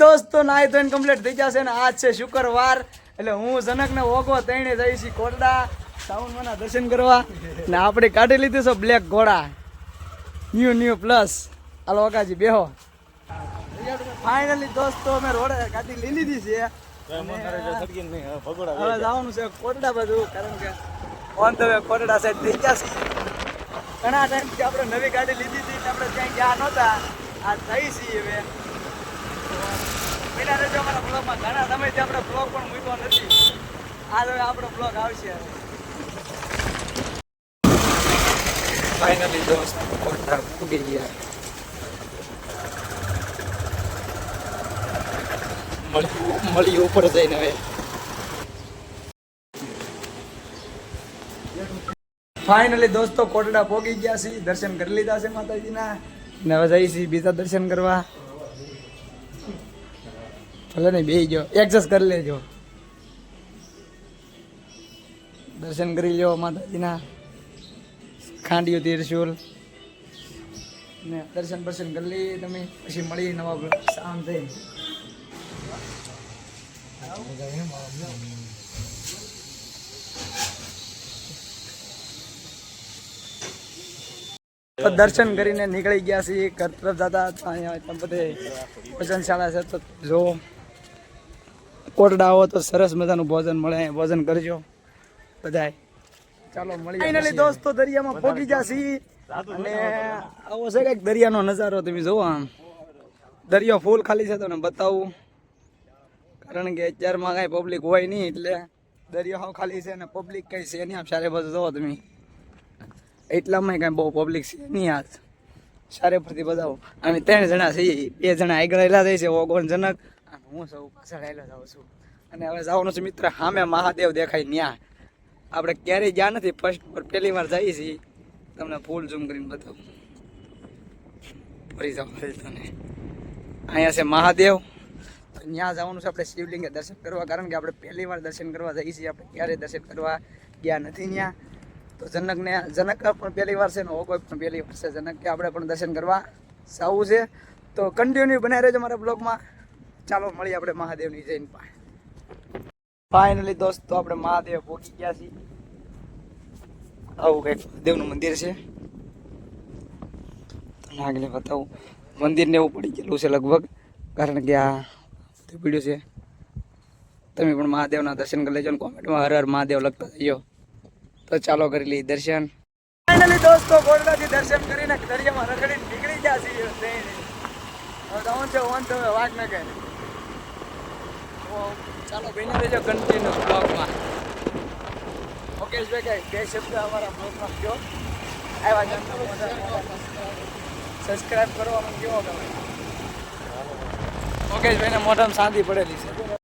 દોસ્તો નાય તો કમ્પ્લીટ થઈ જશે ને આજ છે શુક્રવાર. એટલે હું જનક ને ઓગો તઈને છી કોટડા સાઉન્ડ મના દર્શન કરવા. ને આપણે કાઢી લીધું છે બ્લેક ઘોડા. ન્યુ ન્યુ પ્લસ હાલો ઓકાજી બેહો. ફાઇનલી દોસ્તો અમે રોડે ગાડી લઈ લીધી છે. હવે જવાનું છે કોટડા બધું કારણ કે ઓન વે કોટડા સાઈડ થઈ છે. ઘણા ટાઈમથી આપણે નવી ગાડી લીધી હતી આપણે ક્યાંય ગયા નહોતા. આ થઈ છીએ હવે. વિના રહેજો અમારા બ્લોગમાં ઘણા સમયથી આપણે બ્લોગ પણ મૂક્યો નથી. આજ હવે આપણો બ્લોગ આવશે ફાઇનલી દોસ્ત કોટડા ઉગી ગયા. મળી ઉપર જઈને હવે. ફાઇનલી દોસ્તો કોટડા પોગી ગયા છે દર્શન કરી લીધા છે માતાજીના. ને હવે જઈએ બીજા દર્શન કરવા. ભલે નહીં બે જો એડજસ્ટ કરી લેજો. દર્શન કરી લો માતાજીના. ખાંડિયું તીરશુલ ને દર્શન દર્શન કરી લઈએ તમે. પછી મળી નવા શાંત થઈને. દર્શન કરીને નીકળી ગયા છીએ. તરફ જતા અહીંયા બધે ભોજનશાળા છે તો જો. કોટડા આવો તો સરસ મજાનું ભોજન મળે. અહીંયા ભોજન કરજો. બધાય. ચાલો મળી ફાઇનલી દોસ્તો દરિયામાં પહોંચી ગયા છીએ અને આવો છે કંઈક દરિયાનો નજારો તમે જોવો આમ. દરિયો ફૂલ ખાલી છે તમને બતાવું. કારણ કે અત્યારમાં કાંઈ પબ્લિક હોય નહીં એટલે દરિયો હાવ ખાલી છે ને પબ્લિક કઈ છે નહીં. આમ સારે બાજુ જોવો તમે. એટલામાં કાંઈ બહુ પબ્લિક છે નહીં આજ. સારે પરથી બતાવો અમે ત્રણ જણા છીએ. બે જણા આગળ એલા જાય છે ઓગણ જનક અને હું સૌ પાછળ જાઉં છું. અને હવે જવાનું છે મિત્ર સામે મહાદેવ દેખાય ન્યા. આપણે ક્યારેય ગયા નથી ફર્સ્ટ પર પહેલી વાર જઈએ છીએ. તમને ફૂલ ઝૂમ કરીને બતાવું. ફરી જાઉં તને. અહીંયા છે મહાદેવ. તો ત્યાં જવાનું છે આપણે શિવલિંગે દર્શન કરવા, કારણ કે આપણે પહેલી વાર દર્શન કરવા જઈએ છીએ. આપણે ક્યારેય દર્શન કરવા ગયા નથી ત્યાં તો જનકને, જનક પણ પહેલી વાર છે ને કોઈ પણ પહેલી વાર છે. જનક કે આપણે પણ દર્શન કરવા જવું છે. તો કન્ટિન્યુ બનાવી રહેજો મારા બ્લોગમાં ચાલો મળીએ આપણે મહાદેવની જઈને પાસે. ફાઇનલી દોસ્તો, આપણે મહાદેવ પહોંચી ગયા છીએ. આવું કંઈક મહાદેવનું મંદિર છે. તમને આગળ બતાવું. મંદિરને એવું પડી ગયેલું છે લગભગ, કારણ કે આ પીડ્યું છે. તમે પણ મહાદેવના દર્શન કરી લેજો કોમેન્ટમાં હર હર મહાદેવ લખતા જઈજો તો ચાલો કરી લઈએ દર્શન. ફાઇનલી દોસ્તો ગોરડાથી દર્શન કરીને દરિયામાં રખડીને નીકળી ગયા છીએ. હવે તો છે, ઓન તો વાઘનગર તો ચાલો, બેને રહેજો કન્ટિન્યુ બ્લોગમાં મુકેશભાઈ કઈ બે શબ્દ અમારા બ્લોગમાં કહો આવ્યા જાણતા કરો કરવાનું કેવો તમે મુકેશભાઈને મોઢામાં શાંતિ પડેલી છે.